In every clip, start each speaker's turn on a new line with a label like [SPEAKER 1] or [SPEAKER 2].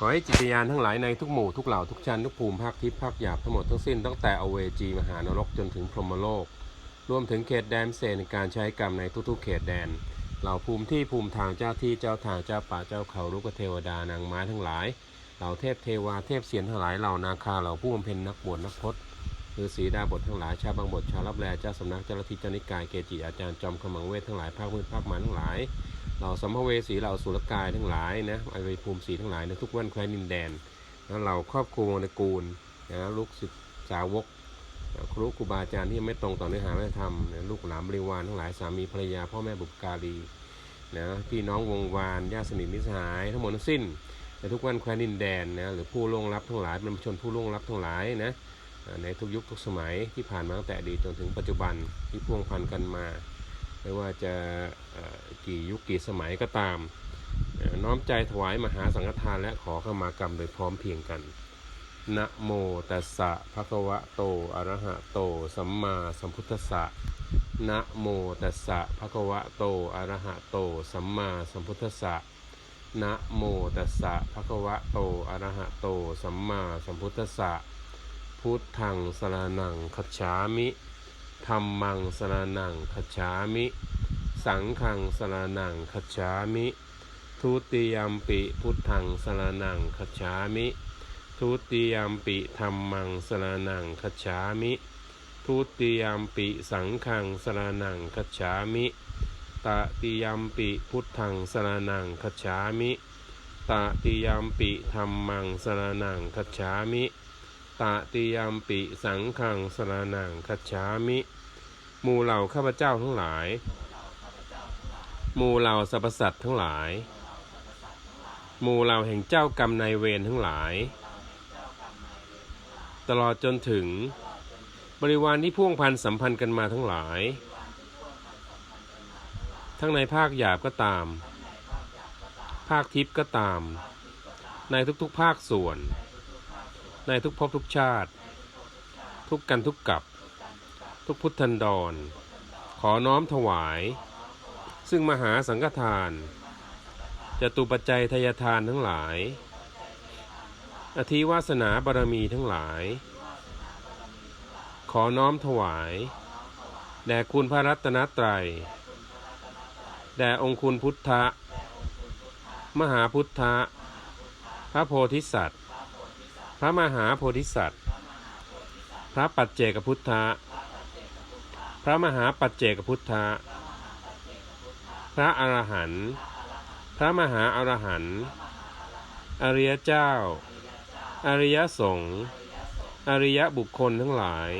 [SPEAKER 1] ขอให้จิตยานทั้งหลายในทุกหมู่ทุกเหล่าทุกชั้นทุกภูมิภาคทิพย์ภาคหยาบทั้งหมดทั้งสิ้นตั้งแต่อเวจีมหานรกจนถึงพรหมโลก รวมถึงเขตแดนเศษในการใช้กรรมในทุกๆ เขตแดน เหล่าภูมิที่ภูมิทางเจ้าที่เจ้าทางเจ้าป่าเจ้าเขาลูกเทวดานางไม้ทั้งหลาย เหล่าเทพเทวาเทพเสียนทั้งหลายเหล่านาคาเหล่าผู้บำเพ็ญนักบวชนักพจน์ฤาษีดาบททั้งหลายชาวบางบทชาวรับแลเจ้าสำนักเจ้าลัทธิเจ้านิกายเกจิอาจารย์จอมขมังเวททั้งหลายภาคมืดภาคมันทั้งหลาย เหล่าสัมภเวสีเหล่าสุรกายทั้งหลายนะไอเวภูมิสีทั้งหลายในทุกวันแคว้นดินแดนเราครอบครัววงศ์ตระกูลนะลูกศิษย์สาวกครูครูบาอาจารย์ที่ไม่ตรงต่อเนื้อหาพระธรรมนะลูกหลานบริวารทั้งหลายสามีภรรยาพ่อแม่บุพการีนะพี่น้องวงวานญาติสนิทมิตรสหายทั้งหมดทั้งสิ้นในทุกวันแคว้นดินแดนนะหรือผู้ล่วงลับทั้งหลายเป็นชนผู้ล่วงลับทั้งหลายนะในทุกยุคทุกสมัยที่ผ่านมาตั้งแต่อดีตจนถึงปัจจุบันที่พ่วงพันกันมา ไม่ว่าจะกี่ยุคกี่สมัยก็ตาม น้อมใจถวายมหาสังฆทานและขอเข้ามากรรมโดยพร้อมเพียงกันนะโมตัสสะภะคะวะโตอะระหะโต สัมมาสัมพุทธัสสะนะโมตัสสะภะคะวะโตอะระหะโต สัมมาสัมพุทธัสสะนะโมตัสสะภะคะวะโตอะระหะโต สัมมาสัมพุทธัสสะพุทธังสรณังคัจฉามิ ธัมมังสรณังคัจามิ สังฆังสรณังคัจามิ ทุติยมปิพุทธังสรณังคัจามิ ทุติยมปิธัมมังสรณังคัจามิ ทุติยมปิสังฆังสรณังคัจามิ ตติยมปิพุทธังสรณังคัจามิ ตติยมปิธัมมังสรณังคัจามิ ตติยมปิสังฆังสรณังคัจฉามิหมู่เหล่าข้าพเจ้าทั้งหลายหมู่เหล่าสรรพสัตว์ทั้งหลายหมู่เหล่าแห่งเจ้ากรรมนายเวรทั้งหลาย ตลอดจนถึงบริวารที่พ่วงพันสัมพันธ์กันมาทั้งหลาย ทั้งในภาคหยาบก็ตาม ภาคทิพย์ก็ตาม ในทุกๆภาคส่วน ในทุกภพทุกชาติ ทุกกันทุกกับ ทุกพุทธันดร ขอน้อมถวาย ซึ่งมหาสังฆทานจตุปัจจัยทยทานทั้งหลาย อธิวาสนาบารมีทั้งหลาย ขอน้อมถวายแด่คุณพระรัตนตรัยแด่องค์คุณพุทธะ มหาพุทธะ พระโพธิสัตว์ พระมหาโพธิสัตว์ พระปัจเจกพุทธะ พระมหาปัจเจกพุทธะ พระอรหันต์ พระมหาอรหันต์ อริยเจ้า อริยสงฆ์ อริยบุคคลทั้งหลาย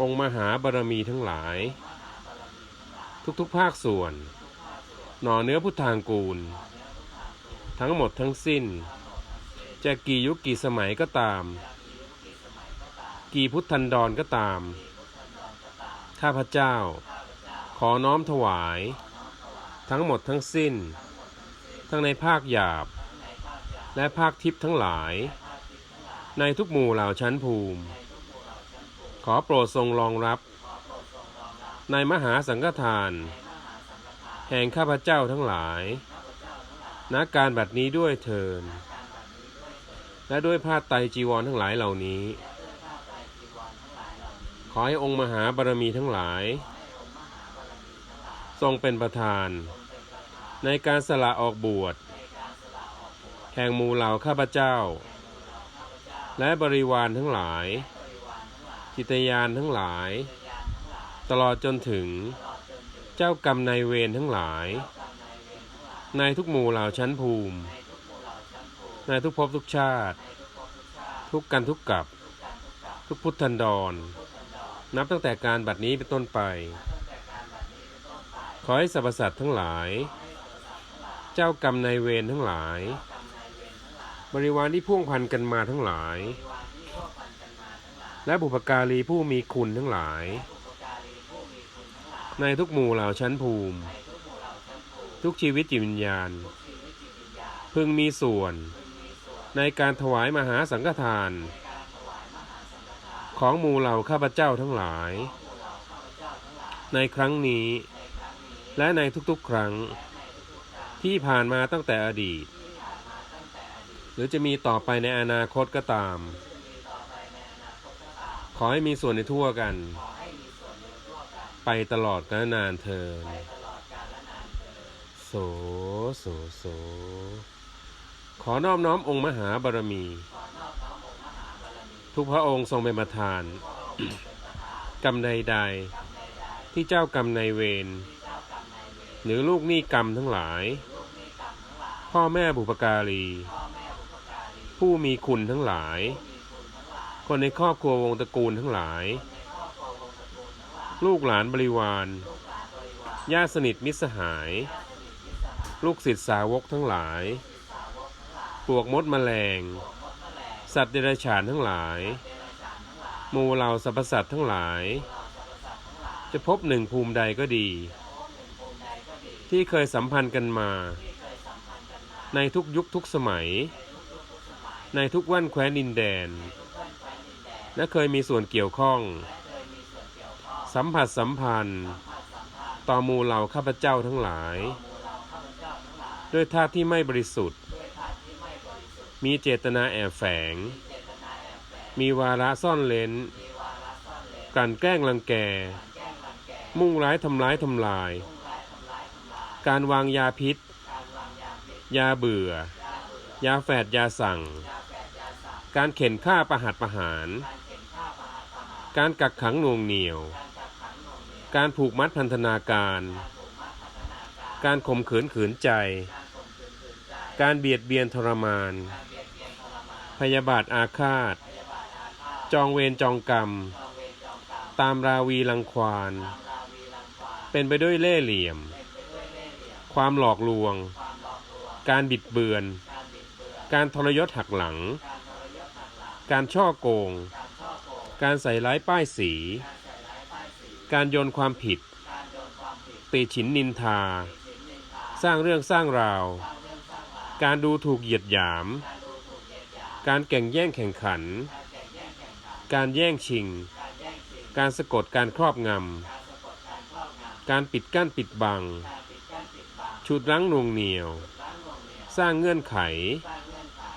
[SPEAKER 1] องค์มหาบารมีทั้งหลาย ทุกๆภาคส่วน หน่อเนื้อพุทธางกูล ทั้งหมดทั้งสิ้น จะกี่ยุคกี่สมัยก็ตาม กี่พุทธันดรก็ตาม ข้าพเจ้า ขอน้อมถวาย ทั้งหมดทั้งสิ้น ทั้งในภาคหยาบ และภาคทิพย์ทั้งหลาย ในทุกหมู่เหล่าชั้นภูมิ ขอโปรดทรงรองรับ ในมหาสังฆทาน แห่งข้าพเจ้าทั้งหลายณการบัดนี้ด้วยเทิน และด้วยผ้าไตรจีวรทั้งหลายเหล่านี้ ขอให้องค์มหาบารมีทั้งหลาย ทรงเป็นประธาน ในการสละออกบวชแห่งหมู่เหล่าข้าพเจ้า และบริวารทั้งหลายจิตยานทั้งหลาย ตลอดจนถึงเจ้ากรรมนายเวรทั้งหลาย ในทุกหมู่เหล่าชั้นภูมิ ในทุกภพทุกชาติ ทุกกันทุกกับ ทุกพุทธันดร นับตั้งแต่การบัดนี้เป็นต้นไป ขอให้สรรพสัตว์ทั้งหลาย เจ้ากรรมนายเวรทั้งหลาย บริวารที่พ่วงพันกันมาทั้งหลาย และบุพการีผู้มีคุณทั้งหลาย ในทุกหมู่เหล่าชั้นภูมิ ทุกชีวิตจิตวิญญาณ พึงมีส่วน ในการถวายมหาสังฆทาน ของหมู่เหล่าข้าพเจ้าทั้งหลาย ในครั้งนี้ และในทุกๆครั้ง ที่ผ่านมาตั้งแต่อดีต หรือจะมีต่อไปในอนาคตก็ตาม ขอให้มีส่วนในทั่วกัน ไปตลอดกาลนานเทินโสโสโส อนอบน้อมองค์มหาบารมี ทุกพระองค์ทรงเป็นประธาน กรรมใดๆที่เจ้ากรรมในเวรหรือลูกหนี้กรรมทั้งหลาย พ่อแม่บุปการี ผู้มีคุณทั้งหลาย คนในครอบครัววงตระกูลทั้งหลาย ลูกหลานบริวารญาติสนิทมิตรสหาย ลูกศิษย์สาวกทั้งหลาย ปลวกมดแมลง สัตว์เดรัจฉานทั้งหลาย หมู่เหล่าสรรพสัตว์ทั้งหลาย จะพบหนึ่งภูมิใดก็ดี ที่เคยสัมพันธ์กันมา ในทุกยุคทุกสมัย ในทุกวันแคว้นดินแดน และเคยมีส่วนเกี่ยวข้อง สัมผัสสัมพันธ์ ต่อหมู่เหล่าข้าพเจ้าทั้งหลาย ด้วยท่าที่ไม่บริสุทธิ์ มีเจตนาแอบแฝง มีวาระซ่อนเลนกลั่นแกล้งรังแก มุ่งร้ายทำร้ายทำลาย การวางยาพิษ ยาเบื่อ ยาแฝดยาสั่ง การเข็นฆ่าประหัตประหาร การกักขังนวงเหนียว การผูกมัดพันธนาการ การข่มขืนขืนใจ การเบียดเบียนทรมาน พยาบาทอาฆาต จองเวรจองกรรม ตามราวีลังควาน เป็นไปด้วยเล่ห์เหลี่ยม ความหลอกลวง การบิดเบือน การทรยศหักหลัง การช่อโกง การใส่ร้ายป้ายสี การโยนความผิด ติฉินนินทา สร้างเรื่องสร้างราว การดูถูกเหยียดหยาม การแข่งแย่งแข่งขัน การแย่งชิง การสะกดการครอบงำ การปิดกั้นปิดบังฉุดรั้งนวงเหนียว สร้างเงื่อนไข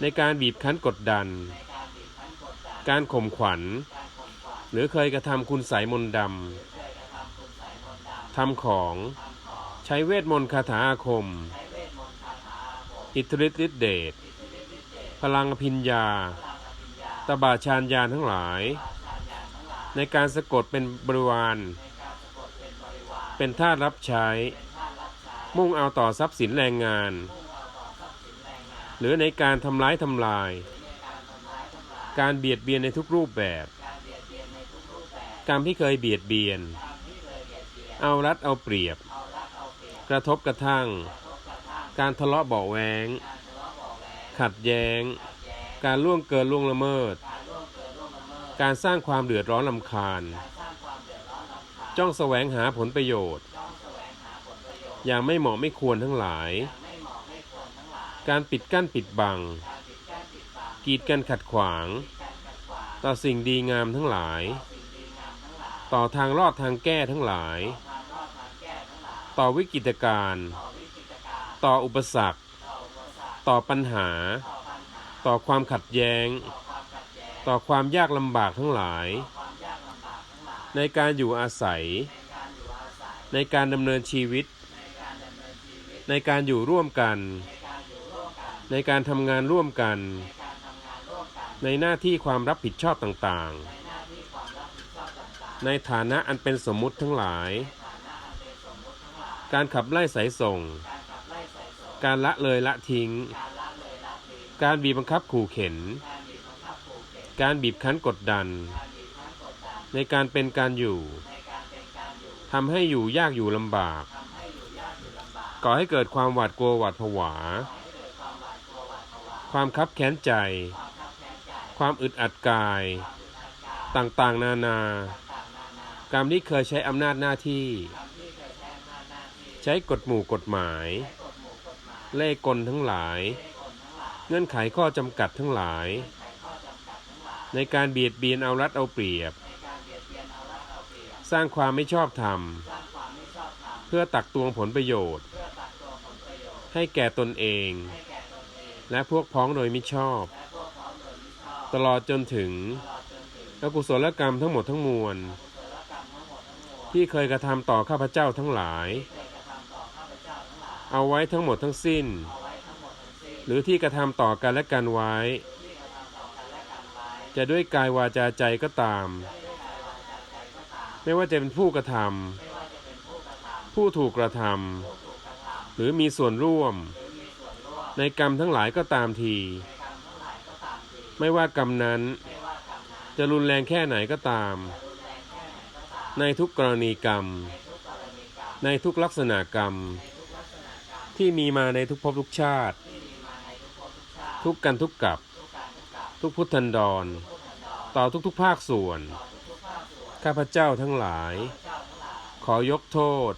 [SPEAKER 1] ในการบีบคั้นกดดัน การข่มขวัญ หรือเคยกระทำคุณสายมนต์ดำทำของ ใช้เวทมนต์คาถาอาคม อิทธิฤทธิฤทธิเดชพลังอภิญญา ตบาชานยานทั้งหลาย ในการสะกดเป็นบริวาร เป็นท่ารับใช้ มุ่งเอาต่อทรัพย์สินแรงงาน หรือในการทำร้ายทำลาย การเบียดเบียนในทุกรูปแบบ กรรมที่เคยเบียดเบียน เอารัดเอาเปรียบ กระทบกระทั่ง การทะเลาะเบาะแวง ขัดแย้ง การล่วงเกินล่วงละเมิด การสร้างความเดือดร้อนลำคาญ จ้องแสวงหาผลประโยชน์ อย่างไม่เหมาะไม่ควรทั้งหลาย การปิดกั้นปิดบัง กีดกันขัดขวาง ต่อสิ่งดีงามทั้งหลาย ต่อทางรอดทางแก้ทั้งหลาย ต่อวิกฤตการณ์ ต่ออุปสรรค ต่อปัญหา ต่อความขัดแย้ง ต่อความยากลำบากทั้งหลาย ในการอยู่อาศัย ในการดำเนินชีวิต ในการอยู่ร่วมกัน ในการทำงานร่วมกัน ในหน้าที่ความรับผิดชอบต่างๆ ในฐานะอันเป็นสมมุติทั้งหลายการขับไล่สายส่ง การ การละเลยละทิ้ง การบีบบังคับขู่เข็น การบีบคั้นกดดัน ในการเป็นการอยู่ทำให้อยู่ยากอยู่ลำบาก ก่อให้เกิดความหวาดกลัวหวาดผวา ความคับแค้นใจ ความอึดอัดกาย ต่างๆ นานา กรรมที่เคยใช้อำนาจหน้าที่ ใช้กฎหมู่กฎหมาย เล่กลทั้งหลาย เงื่อนไขข้อจำกัดทั้งหลาย ในการเบียดเบียนเอารัดเอาเปรียบ สร้างความไม่ชอบธรรม เพื่อตักตวงผลประโยชน์ ให้แก่ตนเอง และพวกพ้องโดยมิชอบ ตลอดจนถึงอกุศลกรรมทั้งหมดทั้งมวล ที่เคยกระทำต่อข้าพเจ้าทั้งหลาย เอาไว้ทั้งหมดทั้งสิ้น หรือที่กระทำต่อกันและกันไว้ จะด้วยกายวาจาใจก็ตาม ไม่ว่าจะเป็นผู้กระทำผู้ถูกกระทำหรือมีส่วนร่วม ในกรรมทั้งหลายก็ตามที ไม่ว่ากรรมนั้น จะรุนแรงแค่ไหนก็ตาม ในทุกกรณีกรรม ในทุกลักษณะกรรม ที่มีมาในทุกภพทุกชาติ ทุกกันทุกกับ ทุกพุทธันดร ต่อทุกๆภาคส่วน ข้าพเจ้าทั้งหลาย ขอยกโทษ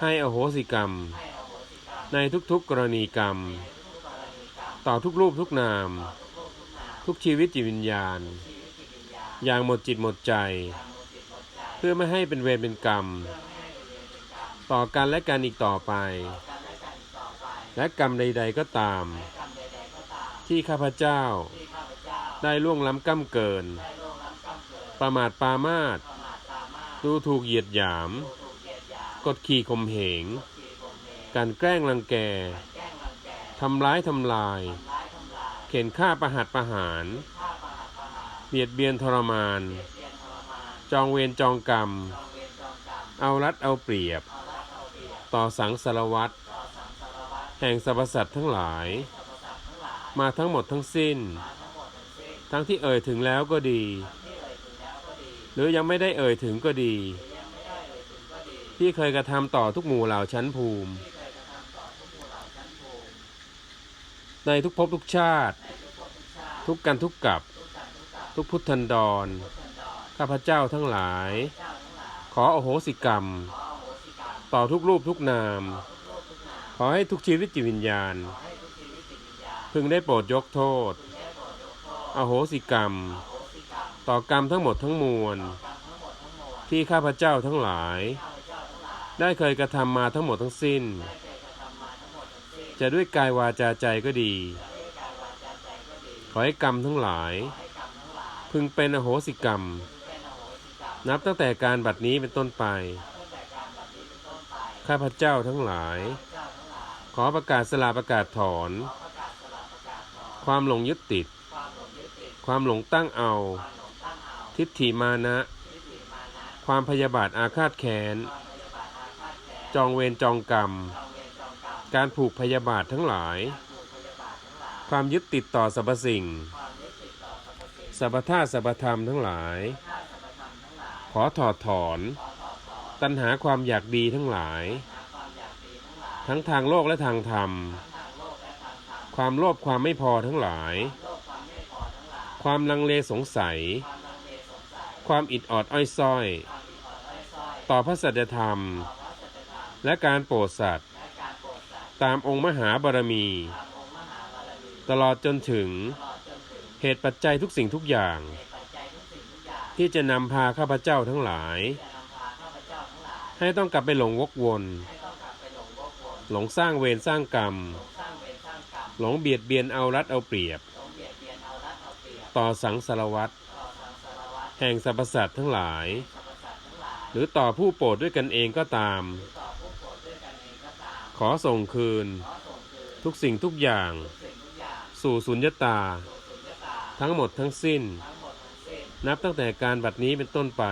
[SPEAKER 1] ให้อโหสิกรรม ในทุกๆกรณีกรรม ต่อทุกรูปทุกนาม ทุกชีวิตจิตวิญญาณ อย่างหมดจิตหมดใจ เพื่อไม่ให้เป็นเวรเป็นกรรม ต่อกันและกันอีกต่อไป และกรรมใด ๆก็ตาม ที่ข้าพเจ้า ได้ล่วงล้ำก้ำเกิน ประมาทปามาตดูถูกเหยียดหยาม กดขี่ข่มเหง การแกล้งรังแก ทำร้ายทำลาย เข็นฆ่าประหัตประหาร เบียดเบียนทรมาน จองเวรจองกรรม เอารัดเอาเปรียบ ต่อสังสารวัตร แห่งสรรพสัตว์ทั้งหลาย มาทั้งหมดทั้งสิ้น ทั้งที่เอ่ยถึงแล้วก็ดี หรือยังไม่ได้เอ่ยถึงก็ดี ที่เคยกระทำต่อทุกหมู่เหล่าชั้นภูมิ ในทุกภพทุกชาติ ทุกกันทุกกับ ทุกพุทธันดร ข้าพเจ้าทั้งหลาย ขอโอโหสิกรรม ต่อทุกรูปทุกนาม ขอให้ทุกชีวิตจิตวิญญาณ พึงได้โปรดยกโทษ อโหสิกรรม ต่อกรรมทั้งหมดทั้งมวล ที่ข้าพเจ้าทั้งหลาย ได้เคยกระทำมาทั้งหมดทั้งสิ้น จะด้วยกายวาจาใจก็ดี ขอให้กรรมทั้งหลาย พึงเป็นอโหสิกรรม นับตั้งแต่การบัดนี้เป็นต้นไป ข้าพเจ้าทั้งหลาย ขอประกาศสลาประกาศถอน ความหลงยึดติด ความหลงตั้งเอา ทิฏฐิมานะ ความพยาบาทอาฆาตแค้น จองเวรจองกรรม การผูกพยาบาททั้งหลาย ความยึดติดต่อสรรพสิ่งสรรพธาตุสรรพธรรมทั้งหลาย ขอถอดถอน ตัณหาความอยากดีทั้งหลาย ทั้งทางโลกและทางธรรม ความโลภความไม่พอทั้งหลาย ความลังเลสงสัย ความอิดออดอ้อยส้อย ต่อพระสัจธรรม และการโปรดสัตว์ตามองค์มหาบารมี ตลอดจนถึงเหตุปัจจัยทุกสิ่งทุกอย่าง ที่จะนำพาข้าพเจ้าทั้งหลาย ให้ต้องกลับไปหลงวกวน หลงสร้างเวรสร้างกรรม หลงเบียดเบียนเอารัดเอาเปรียบ ต่อสังสารวัตรแห่งสรรพสัตว์ทั้งหลาย หรือต่อผู้โปรดด้วยกันเองก็ตาม ขอส่งคืน ทุกสิ่งทุกอย่าง สู่สุญญตา ทั้งหมดทั้งสิ้น นับตั้งแต่การบัดนี้เป็นต้นไป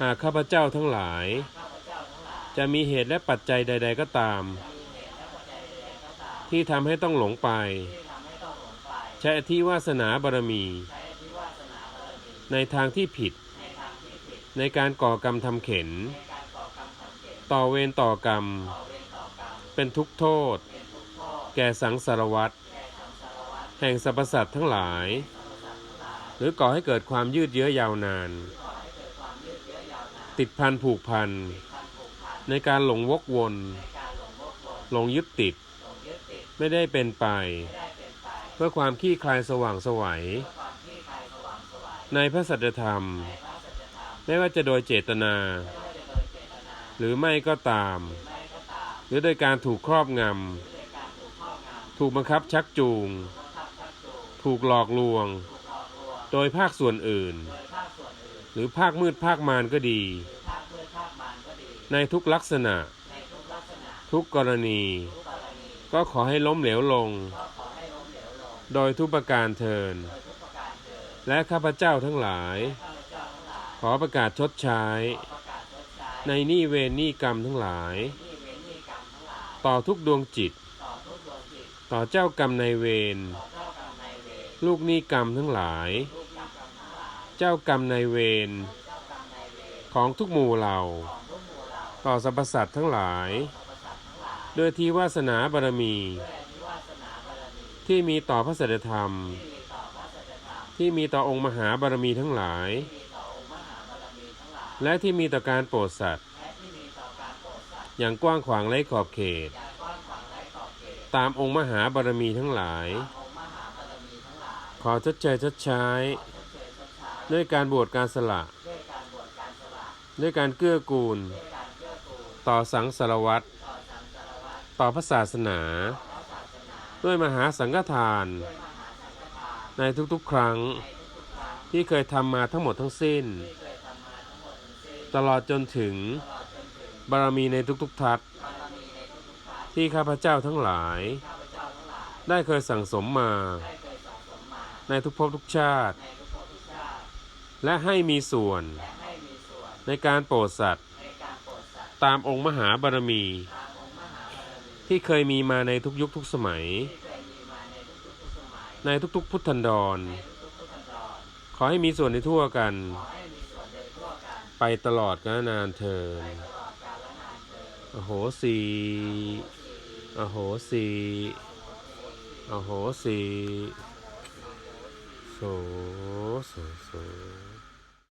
[SPEAKER 1] หากข้าพเจ้าทั้งหลาย จะมีเหตุและปัจจัยใด ๆ ก็ตาม ที่ทำให้ต้องหลงไป ใช้อธิวาสนาบารมี ในทางที่ผิด ในการก่อกรรมทำเข็น ต่อเวรต่อกรรม เป็นทุกโทษ แก่สังสารวัตรแห่งสรรพสัตว์ทั้งหลาย หรือก่อให้เกิดความยืดเยื้อยาวนาน ติดพันผูกพัน ในการหลงวกวน หลงยึดติด ไม่ได้เป็นไป เพื่อความขี้คลายสว่างสวัย ในพระสัจธรรม ไม่ว่าจะโดยเจตนา หรือไม่ก็ตาม หรือโดยการถูกครอบงำ ถูกบังคับชักจูง ถูกหลอกลวง โดยภาคส่วนอื่น หรือภาคมืดภาคมารก็ดี ในทุกลักษณะ ทุกกรณี ก็ขอให้ล้มเหลวลง โดยทุกประการเทิน และข้าพเจ้าทั้งหลาย ขอประกาศชดใช้ ในนี้เวรนี้กรรมทั้งหลาย ต่อทุกดวงจิต ต่อเจ้ากรรมในเวร ลูกนี้กรรมทั้งหลาย เจ้ากรรมในเวรของทุกหมู่เหล่า ต่อสรรพสัตว์ทั้งหลาย โดยที่วาสนาบารมี ที่มีต่อพระสัจธรรม ที่มีต่อองค์มหาบารมีทั้งหลาย และที่มีต่อการโปรดสัตว์ อย่างกว้างขวางไร้ขอบเขต ตามองค์มหาบารมีทั้งหลาย ขอชดเชยชดใช้ ด้วยการบวชการสละ ด้วยการเกื้อกูล ต่อสังสารวัตรต่อพระศาสนา ด้วยมหาสังฆทาน ในทุกๆครั้งที่เคยทำมาทั้งหมดทั้งสิ้น ตลอดจนถึงบารมีในทุกๆทัศที่ข้าพเจ้าทั้งหลาย ได้เคยสั่งสมมา ในทุกภพทุกชาติ และให้มีส่วนในการโปรดสัตว์ ตามองค์มหาบารมี ที่เคยมีมาในทุกยุคทุกสมัย ในทุกๆพุทธันดร ขอให้มีส่วนในทั่วกัน ไปตลอดกาลนานเทินอโหสีอโหสีอโหสีโสโสโส